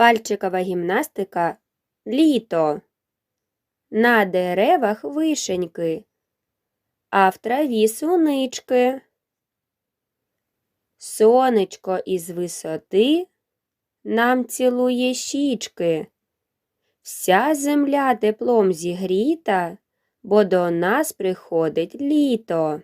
Пальчикова гімнастика літо. На деревах вишеньки, а в траві сунички. Сонечко із висоти нам цілує щічки. Вся земля теплом зігріта, бо до нас приходить літо.